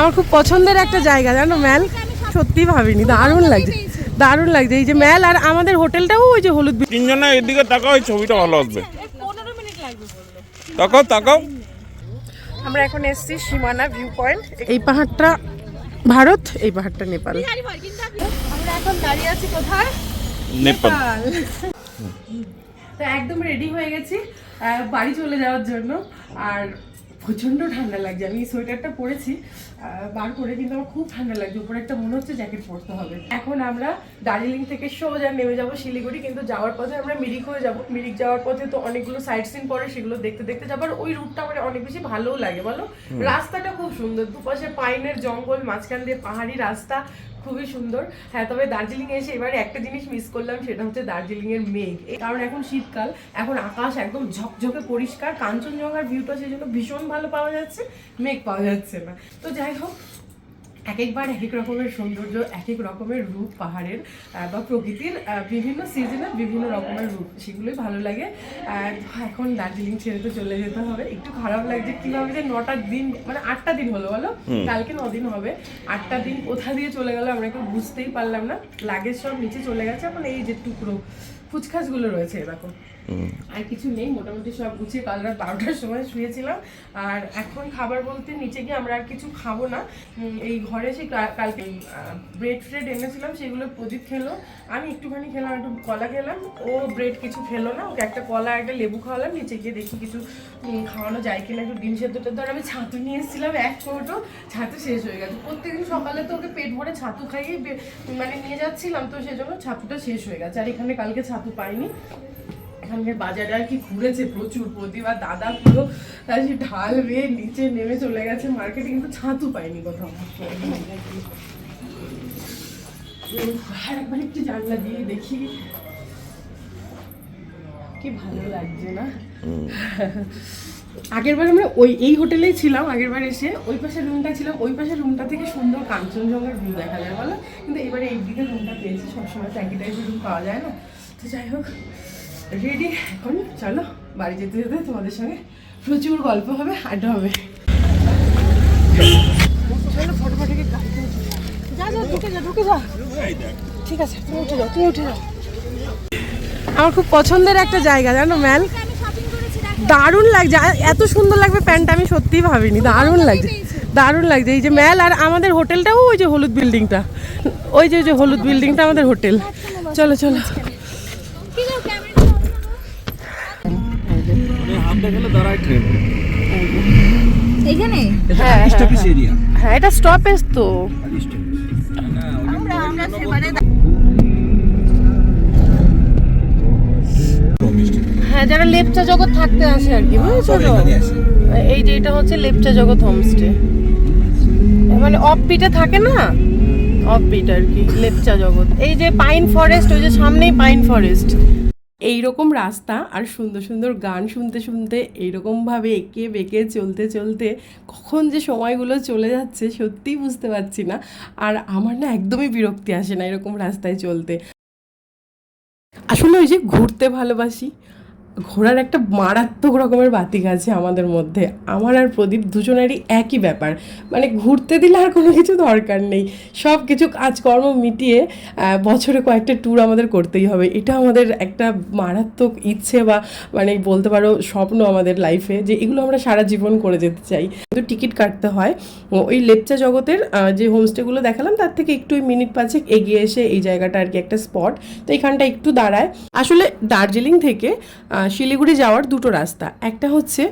আমার খুব পছন্দের একটা জায়গা জানো ম্যাল? সত্যি ভাবিনি দারুণ লাগছে দারুণ লাগছে। এই যে ম্যাল আর আমাদের হোটেলটাও ওই যে হলুদ তিনজনে এদিকে তাকাও ওই ছবিটা ভালো আসবে তাকাও তাকাও। আমরা এখন এসেছি সীমানা ভিউ পয়েন্ট এই পাহাড়টা ভারত এই পাহাড়টা নেপাল। আমরা এখন দাঁড়িয়ে আছি কোথায়? নেপাল। তো একদম রেডি হয়ে গেছি বাড়ি চলে যাওয়ার জন্য। আর প্রচণ্ড ঠান্ডা লাগছে আমি সোয়েটারটা পরেছি। বার করে কিন্তু আমার খুব ঠান্ডা লাগছে। উপরে একটা মনে হচ্ছে জ্যাকেট পরতে হবে। এখন আমরা দার্জিলিং থেকে সোজা নেমে যাব শিলিগুড়ি কিন্তু যাওয়ার পথে আমরা মিরিক হয়ে যাব। মিরিক যাওয়ার পথে তো অনেকগুলো সাইট সিন পরে সেগুলো দেখতে দেখতে যাব। আর ওই রুটটা আমার অনেক বেশি ভালোও লাগে বলো? রাস্তাটা খুব সুন্দর। দুপাশে পাইনের জঙ্গল মাঝখান দিয়ে পাহাড়ি রাস্তা খুবই সুন্দর। হ্যাঁ তবে দার্জিলিং এসে এবারে একটা জিনিস মিস করলাম সেটা হচ্ছে দার্জিলিং এর মেঘ কারণ এখন শীতকাল এখন আকাশ একদম ঝকঝকে পরিষ্কার কাঞ্চনজঙ্ঘার ভিউটা সেই জন্য ভীষণ ভালো পাওয়া যাচ্ছে মেঘ পাওয়া যাচ্ছে না। তো যাই হোক এক একবার এক এক রকমের সৌন্দর্য এক এক রকমের রূপ পাহাড়ের বা প্রকৃতির বিভিন্ন সিজনে বিভিন্ন রকমের রূপ সেগুলোই ভালো লাগে। আর এখন দার্জিলিং ছেড়ে তো চলে যেতে হবে। একটু খারাপ লাগছে কীভাবে যে নটা দিন মানে আটটা দিন হলো বলো? কালকে দিন হবে। আটটা দিন কোথা দিয়ে চলে গেল আমরা একটু বুঝতেই পারলাম না। লাগেজ সব নিচে চলে গেছে। এখন এই যে টুকরো ফুচখাসগুলো রয়েছে এরকম। আর কিছু নেই, মোটামুটি সব গুছিয়ে কাল রাত বারোটার সময় শুয়েছিলাম। আর এখন খাবার বলতে নিচে গিয়ে আমরা আর কিছু খাব না। এই ঘরে সেই কালকে ব্রেড ফ্রেড এনেছিলাম, সেগুলো প্রদীপ খেলো। আমি একটুখানি খেলাম, একটু কলা খেলাম। ও ব্রেড কিছু খেলো না, ওকে একটা কলা, একটা লেবু খাওয়ালাম। নিচে গিয়ে দেখি কিছু খাওয়ানো যায় কিনা, একটু ডিম সেদ্ধ টেদ্ধ। আর আমি ছাতু নিয়ে এসেছিলাম, এক কৌটো ছাতু শেষ হয়ে গেছে। প্রত্যেকদিন সকালে তো ওকে পেট ভরে ছাতু খাইয়ে মানে নিয়ে যাচ্ছিলাম, তো সেজন্য ছাতুটা শেষ হয়ে গেছে। আর এখানে কালকে ছাতু পাইনি। এখানকার বাজারে আর কি ঘুরেছে প্রচুর। প্রতিবার দাদা পুরো সেই ঢাল বেয়ে নিচে নেমে চলে গেছে মার্কেটে কিন্তু ছাতু পাইনি কোথাও। আর একবার একটু জানলা দিয়ে দেখি। কি ভালো লাগছে না? আগের বার আমরা ওই, এই হোটেলেই ছিলাম, আগের বার এসে ওই পাশের রুমটা ছিলাম, ওই পাশের রুমটা থেকে সুন্দর কাঞ্চনজঙ্ঘার ভিউ দেখা যায়, বলো? কিন্তু এবারে এই দিকে রুমটা পেয়েছি, সবসময় টাইপের রুম পাওয়া যায় না। তো যাই হোক রেডি এখন চলো, বাড়ি যেতে যেতে তোমাদের সঙ্গে প্রচুর গল্প হবে, আড্ডা হবে। আমার খুব পছন্দের একটা জায়গা, জানো ম্যাল? দারুণ লাগছে। এত সুন্দর লাগবে প্যান্টটা, আমি সত্যিই ভাবিনি। দারুণ লাগছে। দারুণ লাগছে। এই যে ম্যাল আর আমাদের হোটেলটাও, ওই যে হলুদ বিল্ডিংটা ওই যে হলুদ বিল্ডিংটা আমাদের হোটেল। চলো চলো। এইখানে? হ্যাঁ স্টপেজ এরিয়া হ্যাঁ। এটা স্টপেজ তো। আমরা আমরা সেবারে হ্যাঁ যারা লেপচা জগৎ থাকতে আসে আর কি বুঝেছ তো? এই যে এটা হচ্ছে লেপচা জগৎ হোমস্টে মানে অফবিটে থাকে না? অফবিট আর কি লেপচা জগৎ। এই যে পাইন ফরেস্ট ওই যে সামনেই পাইন ফরেস্ট এইরকম রাস্তা আর সুন্দর সুন্দর গান শুনতে শুনতে এইরকমভাবে এঁকে বেঁকে চলতে চলতে কখন যে সময়গুলো চলে যাচ্ছে সত্যিই বুঝতে পারছি না। আর আমার না একদমই বিরক্তি আসে না এরকম রাস্তায় চলতে। আসলে ওই যে ঘুরতে ভালোবাসি ঘোরার একটা মারাত্মক রকমের বাতিক আছে আমাদের মধ্যে। আমার আর প্রদীপ দুজনেরই একই ব্যাপার। মানে ঘুরতে দিলে আর কোনো কিছু দরকার নেই। সব কিছু কাজকর্ম মিটিয়ে বছরে কয়েকটা ট্যুর আমাদের করতেই হবে। এটা আমাদের একটা মারাত্মক ইচ্ছে বা মানে বলতে পারো স্বপ্ন আমাদের লাইফে যে এগুলো আমরা সারা জীবন করে যেতে চাই। কিন্তু টিকিট কাটতে হয়। ওই লেপচা জগতের যে হোমস্টেগুলো দেখালাম তার থেকে একটু মিনিট পাঁচেক এগিয়ে এসে এই জায়গাটা আর কি একটা স্পট তো এখানটা একটু দাঁড়ায়। আসলে দার্জিলিং থেকে শিলিগুড়ি যাওয়ার দুটো রাস্তা। একটা হচ্ছে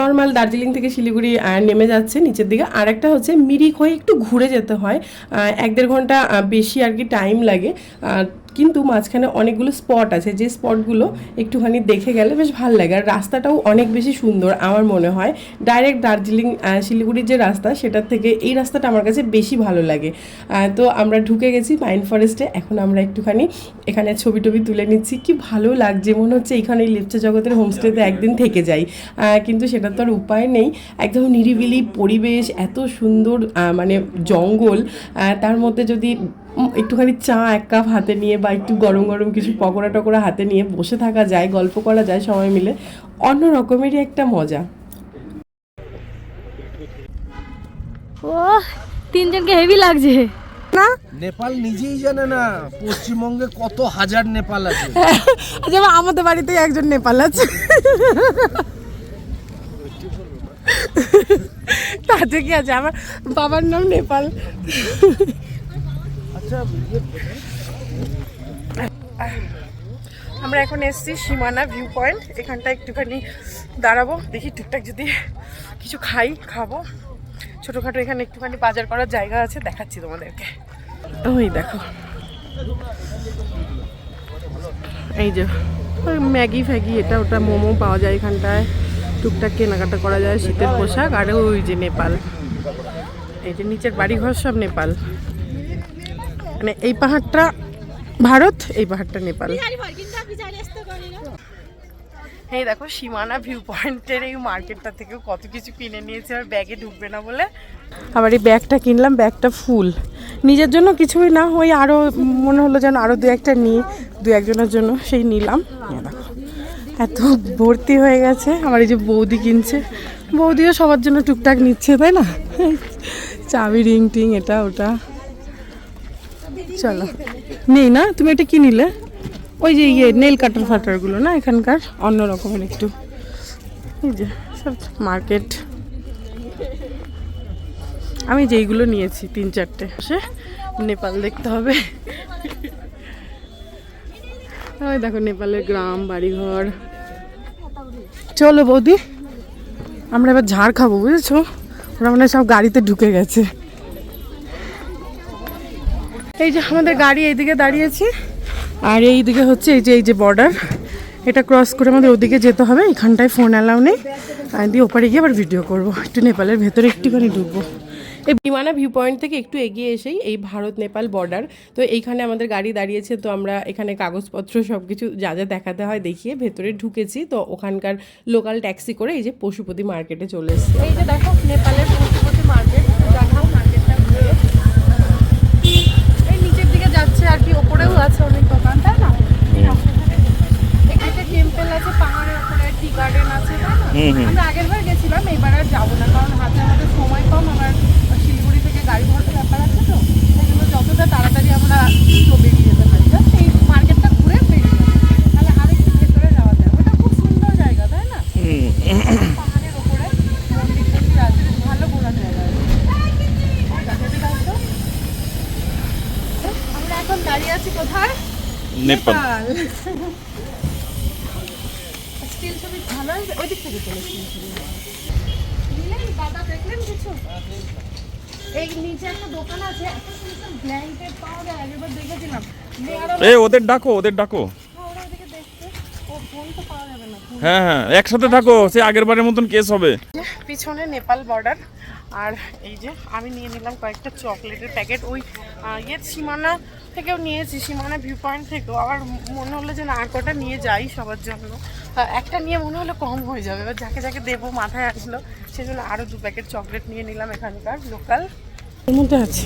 নর্মাল দার্জিলিং থেকে শিলিগুড়ি নেমে যাচ্ছে নিচের দিকে। আর একটা হচ্ছে মিরিক হয়ে একটু ঘুরে যেতে হয়। এক দেড় ঘণ্টা বেশি আর কি টাইম লাগে। কিন্তু মাঝখানে অনেকগুলো স্পট আছে যে স্পটগুলো একটুখানি দেখে গেলে বেশ ভালো লাগে। আর রাস্তাটাও অনেক বেশি সুন্দর আমার মনে হয়। ডাইরেক্ট দার্জিলিং শিলিগুড়ির যে রাস্তা সেটার থেকে এই রাস্তাটা আমার কাছে বেশি ভালো লাগে। তো আমরা ঢুকে গেছি পাইন ফরেস্টে এখন আমরা একটুখানি এখানে ছবি টবি তুলে নিচ্ছি। কি ভালো লাগছে মনে হচ্ছে এখানে এই লেপচা জগতের হোমস্টেতে একদিন থেকে যাই। কিন্তু সেটা তো আর উপায় নেই। একদম নিরিবিলি পরিবেশ এত সুন্দর মানে জঙ্গল। তার মধ্যে যদি একটুখানি চা এক কাপ হাতে নিয়ে বা একটু গরম গরম কিছু পকোড়া টকোড়া হাতে নিয়ে বসে থাকা যায় গল্প করা যায় সবাই মিলে। অন্য রকমেরই একটা মজা। ও তিনজনকে হেভি লাগছে। না? নেপাল নিজেই জানে না পশ্চিমবঙ্গে কত হাজার নেপাল আছে। যেমন আমাদের বাড়িতেই একজন নেপাল আছে। তাতে কি আছে? আমার বাবার নাম নেপাল। আমরা এখন এসছি সীমানা ভিউ পয়েন্ট এখানটা একটুখানি দাঁড়াবো, দেখি টুকটাক যদি কিছু খাই, খাব। ছোটোখাটো এখানে একটুখানি বাজার করার জায়গা আছে, দেখাচ্ছি তোমাদেরকে। ওই দেখো। এই যে, ওই ম্যাগি ফ্যাগি, এটা ওটা মোমো পাওয়া যায় এখানটায়। টুকটাক কেনাকাটা করা যায়, শীতের পোশাক, আর ওই যে নেপাল। এই যে নিচের বাড়িঘর সব নেপাল। মানে এই পাহাড়টা ভারত, এই পাহাড়টা নেপাল। এই দেখো সীমানা ভিউ পয়েন্টের এই মার্কেটটা থেকেও কত কিছু কিনে নিয়েছে, আর ব্যাগে ঢুকবে না বলে। আবার এই ব্যাগটা কিনলাম, ব্যাগটা ফুল। নিজের জন্য কিছুই না ওই আরও মনে হলো যেন আরও দু একটা নিই, দু একজনের জন্য সেই নিলাম। দেখো, এত ভর্তি হয়ে গেছে। আমার এই যে বৌদি কিনছে। বৌদিও সবার জন্য টুকটাক নিচ্ছে, তাই না? চাবি রিং টিং এটা, ওটা। চলো। নেই না? তুমি এটা কি নিলে? ওই যে ইয়ে নেল কাটার ফাটারগুলো না এখানকার? অন্য রকমের একটু। এই যে সব মার্কেট আমি যেইগুলো নিয়েছি তিন চারটে। সে নেপাল দেখতে হবে। ওই দেখো নেপালের গ্রাম বাড়িঘর। চলো বৌদি আমরা এবার ঝাড় খাব বুঝেছ? ওরা মানে সব গাড়িতে ঢুকে গেছে। এই যে আমাদের গাড়ি এইদিকে দাঁড়িয়েছে আর এই দিকে হচ্ছে এই যে এই যে বর্ডার এটা ক্রস করে আমাদের ওদিকে যেতে হবে এখানটায় ফোন অ্যালাউ নেই। আর দিয়ে ওপারে গিয়ে আবার ভিডিও করব। একটু নেপালের ভেতরে একটুখানি ঢুকবো। এই বিমানা ভিউ পয়েন্ট থেকে একটু এগিয়ে এসেই এই ভারত নেপাল বর্ডার তো এইখানে আমাদের গাড়ি দাঁড়িয়েছে তো আমরা এখানে কাগজপত্র সব কিছু যা যা দেখাতে হয় দেখিয়ে ভেতরে ঢুকেছি তো ওখানকার লোকাল ট্যাক্সি করে এই যে পশুপতি মার্কেটে চলে এসেছি। এই যে দেখো নেপালের দাঁড়িয়ে আছি কোথায়? নেপাল। স্টিল ছবি ভালো ওই দিক থেকে চলে স্টিল ছবি। নিলেন দাদা দেখলেন কিছু? এই নিচে একটা দোকান আছে এত সুন্দর ব্ল্যাঙ্কেট পাওয়া যায় আগেরবার দেখেছিলাম। মেয়ারও ওদের ডাকো ওদের ডাকো ওরা ওদিকে দেখতে ও ফোন তো পাওয়া যাবে না ফোন হ্যাঁ হ্যাঁ একসাথে থাকো সে আগের বারের মতন কেস হবে। পিছনে নেপাল বর্ডার আর এই যে আমি নিয়ে নিলাম কয়েকটা চকলেটের প্যাকেট ওই ইয়ে সীমানা থেকেও নিয়েছি সীমানা ভিউ পয়েন্ট থেকেও। আবার মনে হলো যে না আর কটা নিয়ে যাই সবার জন্য। একটা নিয়ে মনে হলো কম হয়ে যাবে এবার যাকে যাকে দেবো মাথায় আসলো সেজন্য আরও দু প্যাকেট চকলেট নিয়ে নিলাম এখানকার লোকাল এর মধ্যে আছে।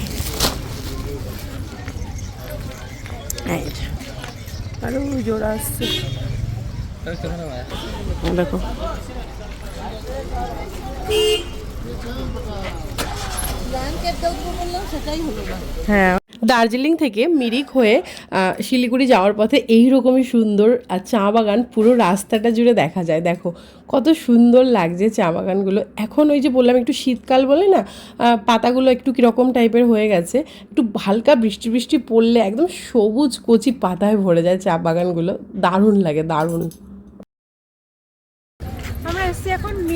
আরও জোড়া আসছে। দেখো। হ্যাঁ। দার্জিলিং থেকে মিরিক হয়ে শিলিগুড়ি যাওয়ার পথে এই রকমই সুন্দর চা বাগান পুরো রাস্তাটা জুড়ে দেখা যায়। দেখো, কত সুন্দর লাগছে চা বাগানগুলো। এখন ওই যে বললাম, একটু শীতকাল বলে না পাতাগুলো একটু কীরকম টাইপের হয়ে গেছে। একটু হালকা বৃষ্টি বৃষ্টি পড়লে একদম সবুজ কচি পাতায় ভরে যায় চা বাগানগুলো। দারুণ লাগে, দারুণ।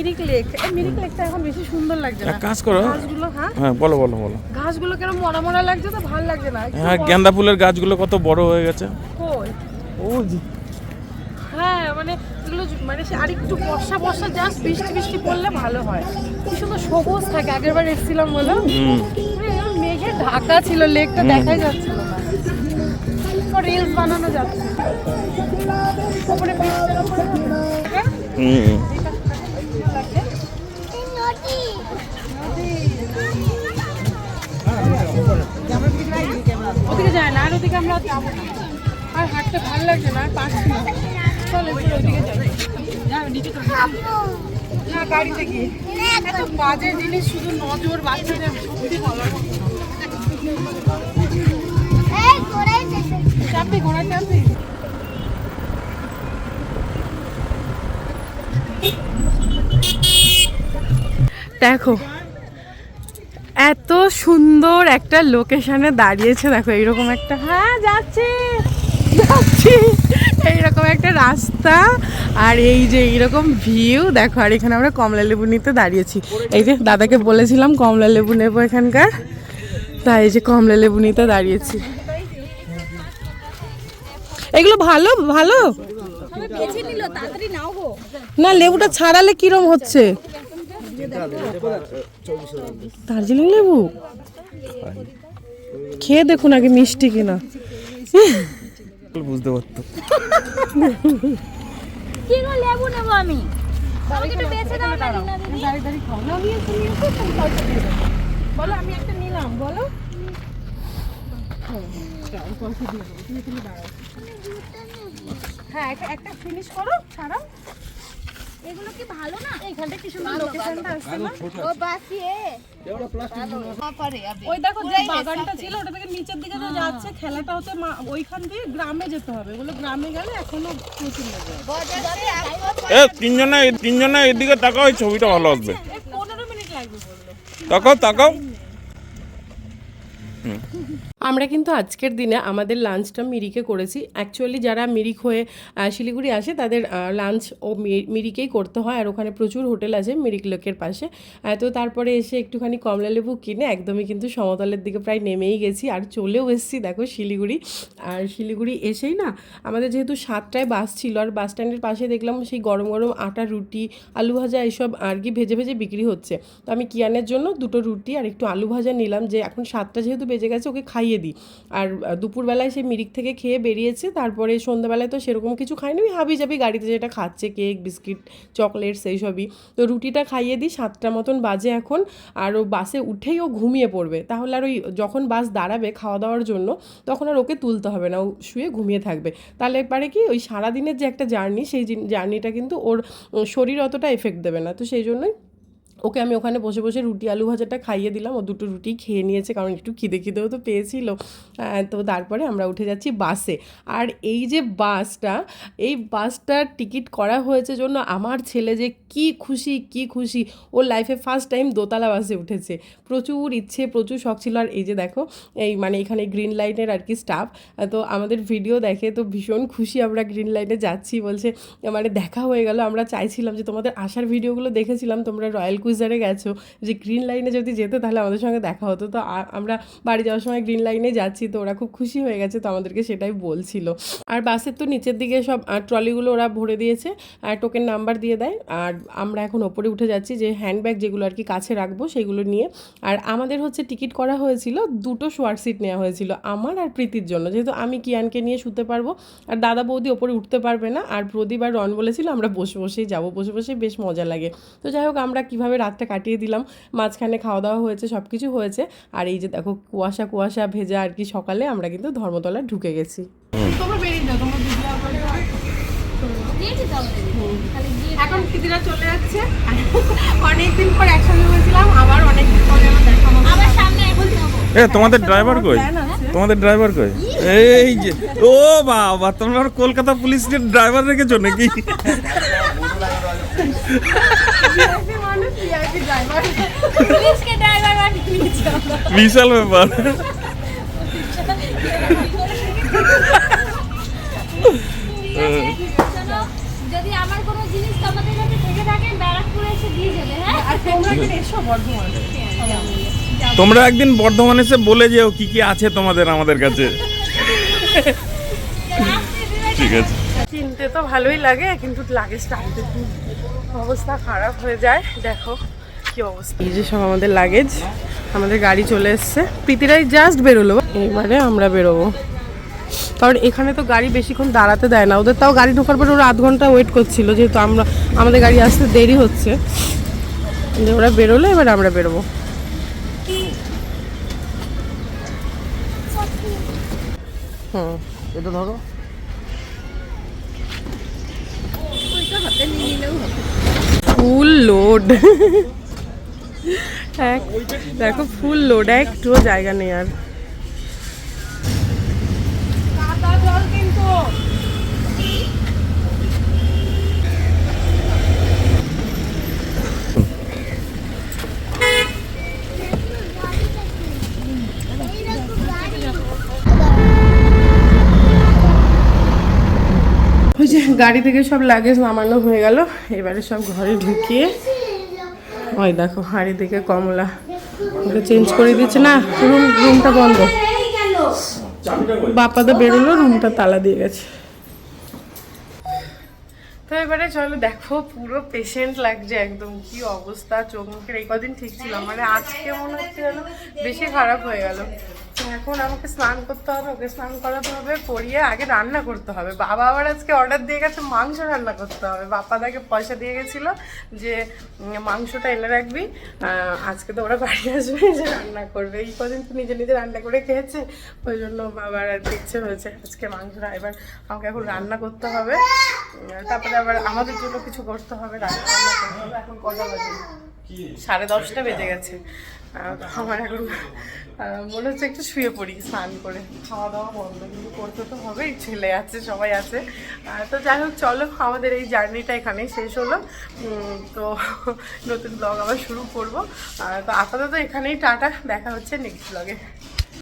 মিরিক লেক এই মিরিক লেকটা এখন বেশি সুন্দর লাগছে এক কাজ করো। গাছগুলো হ্যাঁ? হ্যাঁ বলো বলো বলো। ঘাসগুলো কেন মরা মরা লাগছে তো ভালো লাগছে না। হ্যাঁ গেন্দা ফুলের গাছগুলো কত বড় হয়ে গেছে। কই? ও জি হ্যাঁ মানে এগুলো মানে সে আরেকটু বর্ষা বর্ষা জাস্ট বৃষ্টি বৃষ্টি পড়লে ভালো হয়। কি সুন্দর সবুজ থাকে আগের বার এসেছিলাম বলো। মানে মেঘে ঢাকা ছিল লেকটা দেখাই যাচ্ছিল না। রিলস বানানো যাচ্ছে। ওপরে হুম। ওদিকে যায় না আর ওদিকে আমরা যাব না। আর হাঁটতে ভালো লাগছে না আর পাশ না। চলে ওদিকে যাই। নিচে না গাড়িতে গিয়ে। এত বাজে জিনিস শুধু নজর বাচ্চাদের সত্যি ভালো দেখো এত সুন্দর একটা লোকেশনে দাঁড়িয়েছে, দেখো এইরকম একটা হ্যাঁ যাচ্ছি যাচ্ছি। এইরকম একটা রাস্তা আর এই যে এইরকম ভিউ দেখো, আর এখানে আমরা কমলা লেবু নিতে দাঁড়িয়েছি। এই যে দাদাকে বলেছিলাম কমলা লেবু নেব এখানকার, তাই এই যে কমলা লেবু নিতে দাঁড়িয়েছি। এগুলো ভালো ভালো? না, লেবুটা ছাড়ালে কিরম হচ্ছে? দার্জিলিং লেবু? খেয়ে দেখুন আগে মিষ্টি কিনা। বুঝতে পারতো। কি গো লেবু নেব আমি? আমাকে একটু বেছে দাও না রিনা দিদি। বলো আমি একটা নিলাম বলো। হ্যাঁ একটা- একটা ফিনিশ করো ছাড়াও। এগুলো কি ভালো না? এইখানটা কি সুন্দর লোকেশনটা আসছে না ও বাসিয়ে ওই দেখো যে বাগানটা ছিল ওটা থেকে নিচের দিকে যে যাচ্ছে খেলাটা হচ্ছে মা- ওইখান দিয়ে গ্রামে যেতে হবে। ওগুলো গ্রামে গেলে এখনও প্রচুর লেগে এ তিনজনে তিনজনে এদিকে তাকাও এই ছবিটা ভালো আসবে পনেরো মিনিট লাগবে বলল। তাকাও তাকাও। আমরা কিন্তু আজকের দিনে আমাদের লাঞ্চটা মিরিকে করেছি। অ্যাকচুয়ালি যারা মিরিক হয়ে শিলিগুড়ি আসে, তাদের লাঞ্চ ও মিরিকেই করতে হয়। আর ওখানে প্রচুর হোটেল আছে মিরিক লেকের পাশে। তো তারপরে এসে একটুখানি কমলা লেবু কিনে একদমই কিন্তু সমতলের দিকে প্রায় নেমেই গেছি। আর চলেও এসেছি দেখো শিলিগুড়ি। আর শিলিগুড়ি এসেই না আমাদের যেহেতু সাতটায় বাস ছিল, আর বাস স্ট্যান্ডের পাশে দেখলাম সেই গরম গরম আটা, রুটি, আলু ভাজা এইসব আর কি ভেজে ভেজে বিক্রি হচ্ছে। তো আমি কিয়ানের জন্য দুটো রুটি আর একটু আলু ভাজা নিলাম। যে এখন সাতটা যেহেতু বেজে গেছে, ওকে খাইয়ে দিই। আর দুপুরবেলায় সে মিরিক থেকে খেয়ে বেরিয়েছে, তারপরে সন্ধ্যাবেলায় তো সেরকম কিছু খাইনি ওই হাবি যাবি গাড়িতে যেটা খাচ্ছে, কেক, বিস্কিট, চকলেটস এই সবই তো রুটিটা খাইয়ে দিই, সাতটা মতন বাজে এখন, আর ও বাসে উঠেই ও ঘুমিয়ে পড়বে। তাহলে আর ওই যখন বাস দাঁড়াবে খাওয়া দাওয়ার জন্য, তখন আর ওকে তুলতে হবে না, ও শুয়ে ঘুমিয়ে থাকবে। তাহলে এবারে কি ওই সারাদিনের যে একটা জার্নি, সেই জার্নিটা কিন্তু ওর শরীর অতটা এফেক্ট দেবে না। তো সেই জন্যই ওকে আমি ওখানে বসে বসে রুটি, আলু ভাজাটা খাইয়ে দিলাম। ও দুটো রুটি খেয়ে নিয়েছে, কারণ একটু খিদে খিদেও তো পেয়েছিল। তো তারপরে আমরা উঠে যাচ্ছি বাসে। আর এই যে বাসটা, এই বাসটার টিকিট করা হয়েছে জন্য আমার ছেলে যে কি খুশি কি খুশি। ওর লাইফে ফার্স্ট টাইম দোতলা বাসে উঠেছে। প্রচুর ইচ্ছে, প্রচুর শখ ছিল। আর এই যে দেখো, এই মানে এখানে গ্রিন লাইনের আর কি স্টাফ তো আমাদের ভিডিও দেখে তো ভীষণ খুশি আমরা গ্রিন লাইনে যাচ্ছি বলছে। মানে দেখা হয়ে গেল। আমরা চাইছিলাম যে তোমাদের আসার ভিডিওগুলো দেখেছিলাম। তোমরা রয়্যাল কুইজারে গেছো, যে গ্রিন লাইনে যদি যেতে তাহলে আমাদের সঙ্গে দেখা হতো। তো আমরা বাড়ি যাওয়ার সময় গ্রিন লাইনে যাচ্ছি, তো ওরা খুব খুশি হয়ে গেছে, তো আমাদেরকে সেটাই বলছিল। আর বাসের তো নিচের দিকে সব ট্রলিগুলো ওরা ভরে দিয়েছে, আর টোকেন নাম্বার দিয়ে দেয়। আর আমরা এখন ওপরে উঠে যাচ্ছি, যে হ্যান্ডব্যাগ যেগুলো আর কি কাছে রাখব সেগুলো নিয়ে। আর আমাদের হচ্ছে টিকিট করা হয়েছিল, দুটো শোয়ার সিট নেওয়া হয়েছিল, আমার আর প্রীতির জন্য। যেহেতু আমি কিয়ানকে নিয়ে শুতে পারব, আর দাদা বৌদি ওপরে উঠতে পারবে না, আর প্রদীপ আর রন বলেছিল, আমরা বসে বসেই যাব, বসে বসেই বেশ মজা লাগে। তো যাই হোক, আমরা কীভাবে রাতটা কাটিয়ে দিলাম মাঝখানে খাওয়া দাওয়া হয়েছে সব কিছু হয়েছে। আর এই যে দেখো কুয়াশা কুয়াশা ভেজা আর কি সকালে আমরা কিন্তু ধর্মতলা ঢুকে গেছি। তোমরা বেরিয়ে যাও তোমরা দিয়েছি তো আমাদের খালি দিয়ে এখন দিদিরা চলে যাচ্ছে। অনেকদিন পর একসঙ্গে হয়েছিলাম আবার অনেকদিন পরে আমার দেখা আবার সামনে এখন এ তোমাদের ড্রাইভার কই? তোমাদের ড্রাইভার কই? এই যে ও বাবা তোমরা কলকাতা পুলিশের ড্রাইভার রেখেছো নাকি? বিশাল ব্যাপার। যদি আমার জিনিস তোমাদের কাছে থেকে থাকে ব্যারাকপুরে এসে দিয়ে যাবে তোমরা একদিন বর্ধমান এসে বলে যেও কি কি আছে তোমাদের আমাদের কাছে। ঠিক আছে। কিনতে তো ভালোই লাগে, কিন্তু লাগেজটা অবস্থা খারাপ হয়ে যায়, দেখো। কি অবস্থা? এই যে সব আমাদের লাগেজ আমাদের গাড়ি চলে এসছে। প্রীতিরাই জাস্ট বেরোলো। এবারে আমরা বেরোবো। কারণ এখানে তো গাড়ি বেশিক্ষণ দাঁড়াতে দেয় না। ওদের তাও গাড়ি ঢোকার পরে ওরা আধ ঘণ্টা ওয়েট করছিল, যেহেতু আমরা, আমাদের গাড়ি আসতে দেরি হচ্ছে। ওরা বেরোলো, এবার আমরা বেরোবো। হুম। ধরো। ফুল লোড হ্যাঁ, দেখো ফুল লোডা একটুও জায়গা নেই আর। ওই যে গাড়ি থেকে সব লাগেজ নামানো হয়ে গেল, এবারে সব ঘরে ঢুকিয়ে ওই দেখো হাড়ি দিকে কমলা। ওকে চেঞ্জ করে দিচ্ছে না রুম রুমটা বন্ধ। বাপাদা বেরোলো রুমটা তালা দিয়ে গেছে। তো এবারে চলো, দেখো, পুরো পেশেন্ট লাগছে একদম। কি অবস্থা, চোখ মুখের এই কদিন ঠিক ছিল মানে আজকে মনে হচ্ছে বেশি খারাপ হয়ে গেল। এখন আমাকে স্নান করতে হবে ওকে স্নান করাতে হবে করিয়ে আগে রান্না করতে হবে। বাবা আবার আজকে অর্ডার দিয়ে গেছে মাংস রান্না করতে হবে। বাপ্পা তাকে পয়সা দিয়ে গেছিল যে মাংসটা এনে রাখবি। আজকে তো ওরা বাড়ি আসবে যে রান্না করবে। এই কদিন তো নিজে নিজে রান্না করে খেয়েছে ওই জন্য বাবার আর ইচ্ছে হয়েছে আজকে মাংসটা এবার আমাকে এখন রান্না করতে হবে। তারপরে আবার আমাদের জন্য কিছু করতে হবে রান্না বান্না করতে হবে। এখন কটা বাজে? সাড়ে দশটা বেজে গেছে। আমার এখন মনে হচ্ছে একটু শুয়ে পড়ি, স্নান করে। খাওয়া দাওয়া বন্ধ, কিন্তু করতে তো হবেই, ছেলে আছে, সবাই আছে। তো যাই হোক, চলো, আমাদের এই জার্নিটা এখানেই শেষ হলো। তো নতুন ব্লগ আবার শুরু করব। তো আপাতত এখানেই, টাটা, দেখা হচ্ছে নেক্সট ব্লগে